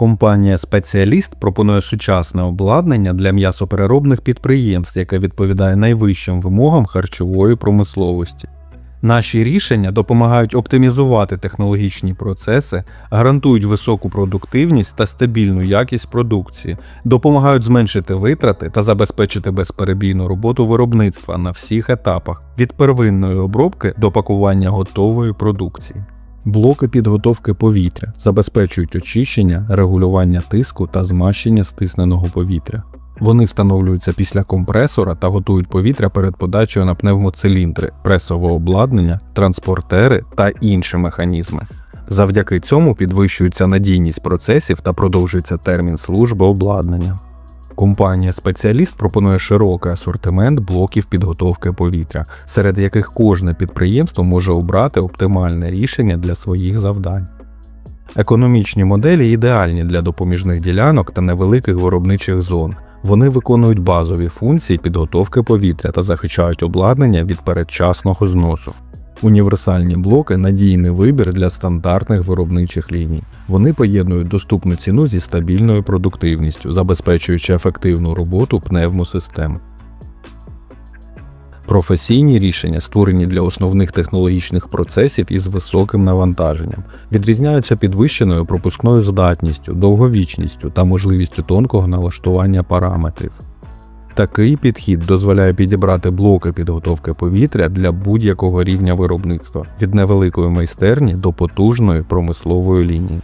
Компанія Спеціаліст пропонує сучасне обладнання для м'ясопереробних підприємств, яке відповідає найвищим вимогам харчової промисловості. Наші рішення допомагають оптимізувати технологічні процеси, гарантують високу продуктивність та стабільну якість продукції, допомагають зменшити витрати та забезпечити безперебійну роботу виробництва на всіх етапах від первинної обробки до пакування готової продукції. Блоки підготовки повітря забезпечують очищення, регулювання тиску та змащення стисненого повітря. Вони встановлюються після компресора та готують повітря перед подачею на пневмоциліндри, пресове обладнання, транспортери та інші механізми. Завдяки цьому підвищується надійність процесів та продовжується термін служби обладнання. Компанія Спеціаліст пропонує широкий асортимент блоків підготовки повітря, серед яких кожне підприємство може обрати оптимальне рішення для своїх завдань. Економічні моделі ідеальні для допоміжних ділянок та невеликих виробничих зон. Вони виконують базові функції підготовки повітря та захищають обладнання від передчасного зносу. Універсальні блоки надійний вибір для стандартних виробничих ліній. Вони поєднують доступну ціну зі стабільною продуктивністю, забезпечуючи ефективну роботу пневмосистем. Професійні рішення, створені для основних технологічних процесів із високим навантаженням, відрізняються підвищеною пропускною здатністю, довговічністю та можливістю тонкого налаштування параметрів. Такий підхід дозволяє підібрати блоки підготовки повітря для будь-якого рівня виробництва від невеликої майстерні до потужної промислової лінії.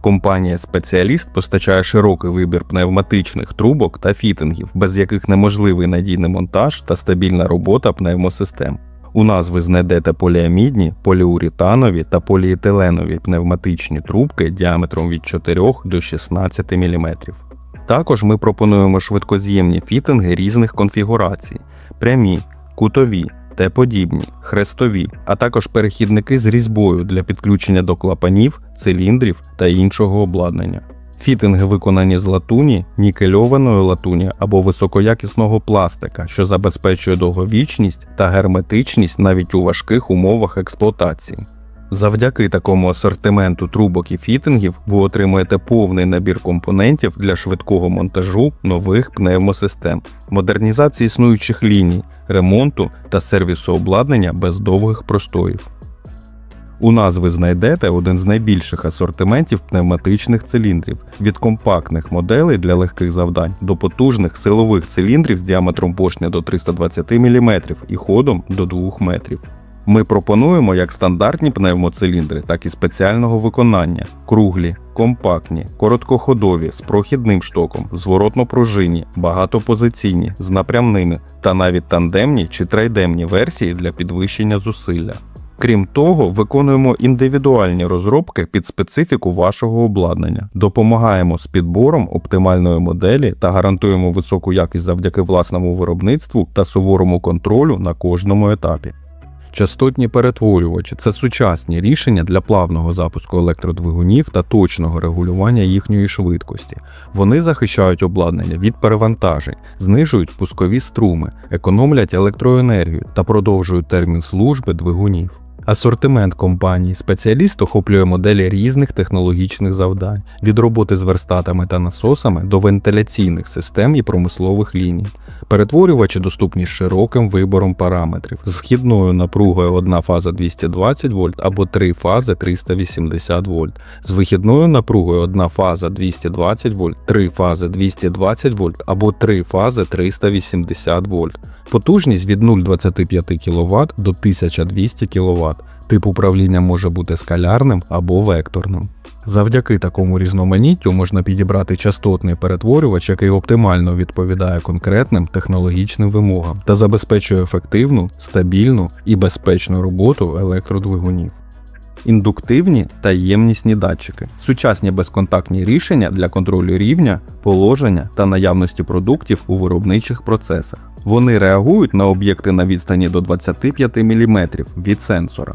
Компанія Спеціаліст постачає широкий вибір пневматичних трубок та фітингів, без яких неможливий надійний монтаж та стабільна робота пневмосистем. У нас ви знайдете поліамідні, поліуретанові та поліетиленові пневматичні трубки діаметром від 4 до 16 мм. Також ми пропонуємо швидкоз'ємні фітинги різних конфігурацій: прямі, кутові, Т-подібні, хрестові, а також перехідники з різьбою для підключення до клапанів, циліндрів та іншого обладнання. Фітинги виконані з латуні, нікельованої латуні або високоякісного пластика, що забезпечує довговічність та герметичність навіть у важких умовах експлуатації. Завдяки такому асортименту трубок і фітингів ви отримуєте повний набір компонентів для швидкого монтажу нових пневмосистем, модернізації існуючих ліній, ремонту та сервісу обладнання без довгих простоїв. У нас ви знайдете один з найбільших асортиментів пневматичних циліндрів від компактних моделей для легких завдань до потужних силових циліндрів з діаметром поршня до 320 мм і ходом до 2 метрів. Ми пропонуємо як стандартні пневмоциліндри, так і спеціального виконання: круглі, компактні, короткоходові, з прохідним штоком, зворотно-пружинні, багатопозиційні, з напрямними та навіть тандемні чи трайдемні версії для підвищення зусилля. Крім того, виконуємо індивідуальні розробки під специфіку вашого обладнання, допомагаємо з підбором оптимальної моделі та гарантуємо високу якість завдяки власному виробництву та суворому контролю на кожному етапі. Частотні перетворювачі це сучасні рішення для плавного запуску електродвигунів та точного регулювання їхньої швидкості. Вони захищають обладнання від перевантажень, знижують пускові струми, економлять електроенергію та продовжують термін служби двигунів. Асортимент компанії спеціаліст охоплює моделі різних технологічних завдань від роботи з верстатами та насосами до вентиляційних систем і промислових ліній. Перетворювачі доступні широким вибором параметрів з вхідною напругою одна фаза 220 вольт або три фази 380 вольт, з вихідною напругою одна фаза 220 вольт, три фази 220 вольт або три фази 380 вольт. Потужність від 0,25 кВт до 1200 кВт. Тип управління може бути скалярним або векторним. Завдяки такому різноманіттю можна підібрати частотний перетворювач, який оптимально відповідає конкретним технологічним вимогам та забезпечує ефективну, стабільну і безпечну роботу електродвигунів. Індуктивні та ємнісні датчики сучасні безконтактні рішення для контролю рівня, положення та наявності продуктів у виробничих процесах. Вони реагують на об'єкти на відстані до 25 мм від сенсора.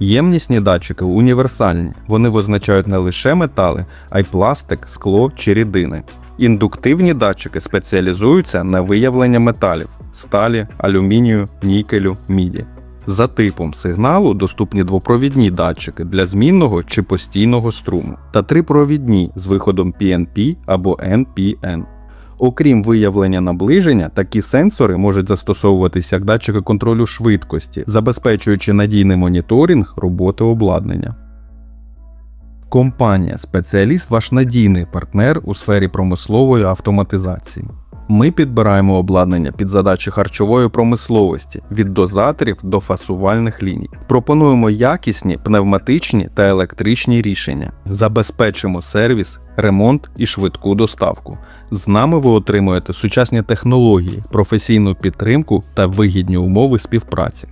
Ємнісні датчики універсальні. Вони визначають не лише метали, а й пластик, скло чи рідини. Індуктивні датчики спеціалізуються на виявленні металів сталі, алюмінію, нікелю, міді. За типом сигналу доступні двопровідні датчики для змінного чи постійного струму та трипровідні з виходом PNP або NPN. Окрім виявлення наближення, такі сенсори можуть застосовуватися як датчики контролю швидкості, забезпечуючи надійний моніторинг роботи обладнання. Компанія Спеціаліст ваш надійний партнер у сфері промислової автоматизації. Ми підбираємо обладнання під задачі харчової промисловості від дозаторів до фасувальних ліній. Пропонуємо якісні пневматичні та електричні рішення. Забезпечимо сервіс, ремонт і швидку доставку. З нами ви отримуєте сучасні технології, професійну підтримку та вигідні умови співпраці.